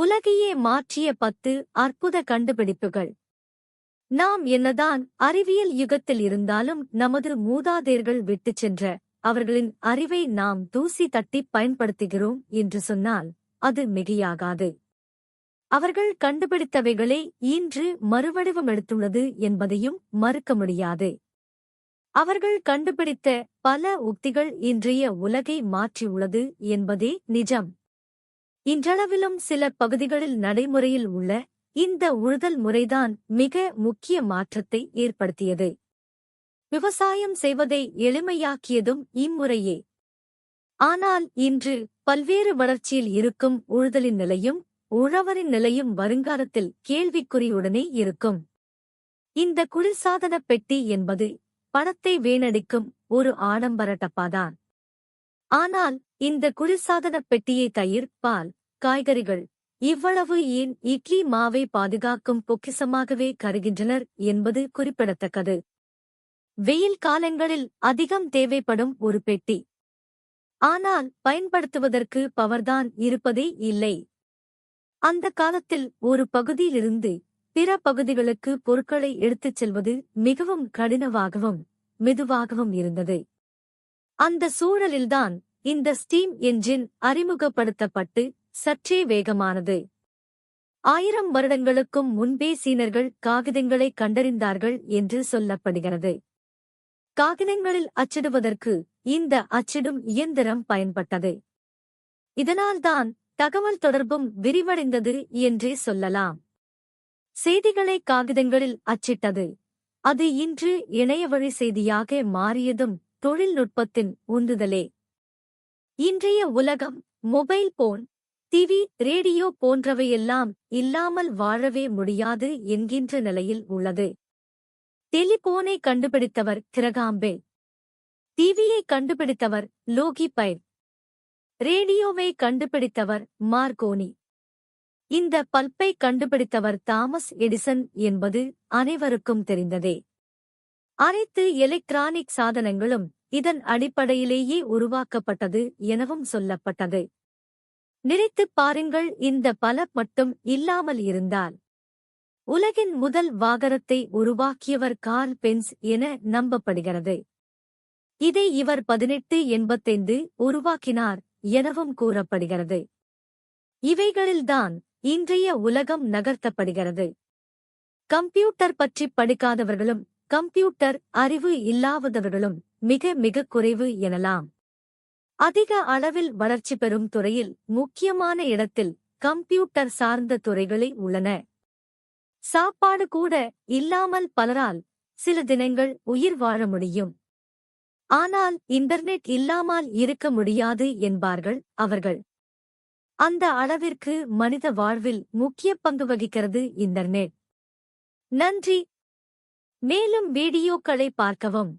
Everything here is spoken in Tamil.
உலகையே மாற்றிய பத்து அற்புத கண்டுபிடிப்புகள். நாம் என்னதான் அறிவியல் யுகத்தில் இருந்தாலும் நமது மூதாதையர்கள் விட்டுச் சென்ற அவர்களின் அறிவை நாம் தூசி தட்டிப் பயன்படுத்துகிறோம் என்று சொன்னால் அது மிகையாகாது. அவர்கள் கண்டுபிடித்தவைகளே இன்று மறுவடிவமெடுத்துள்ளது என்பதையும் மறுக்க முடியாது. அவர்கள் கண்டுபிடித்த பல உக்திகள் இன்றைய உலகை மாற்றியுள்ளது என்பதே நிஜம். இன்றளவிலும் சில பகுதிகளில் நடைமுறையில் உள்ள இந்த உழுதல் முறைதான் மிக முக்கிய மாற்றத்தை ஏற்படுத்தியது. விவசாயம் செய்வதை எளிமையாக்கியதும் இம்முறையே. ஆனால் இன்று பல்வேறு வளர்ச்சியில் இருக்கும் உழுதலின் நிலையும் உழவரின் நிலையும் வருங்காலத்தில் கேள்விக்குறியுடனே இருக்கும். இந்த குளிர்சாதன பெட்டி என்பது பணத்தை வீணடிக்கும் ஒரு ஆடம்பர டப்பாதான். ஆனால் இந்த குளிர்சாதன பெட்டியை தயிர் பால் காய்கறிகள் இவ்வளவு ஏன் இட்லி மாவை பாதுகாக்கும் பொக்கிசமாகவே கருகின்றனர் என்பது குறிப்பிடத்தக்கது. வெயில் காலங்களில் அதிகம் தேவைப்படும் ஒரு பெட்டி. ஆனால் பயன்படுத்துவதற்கு பவர்தான் இருப்பதே இல்லை. அந்த காலத்தில் ஒரு பகுதியிலிருந்து பிற பகுதிகளுக்கு பொருட்களை எடுத்துச் செல்வது மிகவும் கடினமாகவும் மெதுவாகவும் இருந்தது. அந்த சூழலில்தான் இந்த ஸ்டீம் என்ஜின் அறிமுகப்படுத்தப்பட்டு சற்றே வேகமானது. ஆயிரம் வருடங்களுக்கும் முன்பே சீனர்கள் காகிதங்களை கண்டறிந்தார்கள் என்று சொல்லப்படுகிறது. காகிதங்களில் அச்சிடுவதற்கு இந்த அச்சிடும் இயந்திரம் பயன்பட்டது. இதனால்தான் தகவல் தொடர்பும் விரிவடைந்தது என்றே சொல்லலாம். செய்திகளை காகிதங்களில் அச்சிட்டது. அது இன்று இணையவழி செய்தியாக மாறியதும் தொழில்நுட்பத்தின் உந்துதலே. இன்றைய உலகம் மொபைல் போன் டிவி ரேடியோ போன்றவையெல்லாம் இல்லாமல் வாழவே முடியாது என்கின்ற நிலையில் உள்ளது. டெலிபோனை கண்டுபிடித்தவர் கிரகாம்பே டிவியை கண்டுபிடித்தவர் லோகி பைர் ரேடியோவை கண்டுபிடித்தவர் மார்கோனி. இந்த பல்பை கண்டுபிடித்தவர் தாமஸ் எடிசன் என்பது அனைவருக்கும் தெரிந்ததே. அனைத்து எலக்ட்ரானிக் சாதனங்களும் இதன் அடிப்படையிலேயே உருவாக்கப்பட்டது எனவும் சொல்லப்பட்டது. நினைத்துப் பாருங்கள் இந்த பல மட்டும் இல்லாமல் இருந்தால் உலகின் முதல் வாகனத்தை உருவாக்கியவர் கார்ல் பென்ஸ் என நம்பப்படுகிறது. இதை இவர் பதினெட்டு எண்பத்தைந்து உருவாக்கினார் எனவும் கூறப்படுகிறது. இவைகளில்தான் இன்றைய உலகம் நகர்த்தப்படுகிறது. கம்ப்யூட்டர் பற்றி படிக்காதவர்களும் கம்ப்யூட்டர் அறிவு இல்லாதவர்களும் மிக மிக குறைவு எனலாம். அதிக அளவில் வளர்ச்சி பெறும் துறையில் முக்கியமான இடத்தில் கம்ப்யூட்டர் சார்ந்த துறைகளே உள்ளன. சாப்பாடு கூட இல்லாமல் பலரால் சில தினங்கள் உயிர் வாழ முடியும். ஆனால் இன்டர்நெட் இல்லாமல் இருக்க முடியாது என்பார்கள் அவர்கள். அந்த அளவிற்கு மனித வாழ்வில் முக்கிய பங்கு வகிக்கிறது இன்டர்நெட். நன்றி. மேலும் வீடியோக்களை பார்க்கவும்.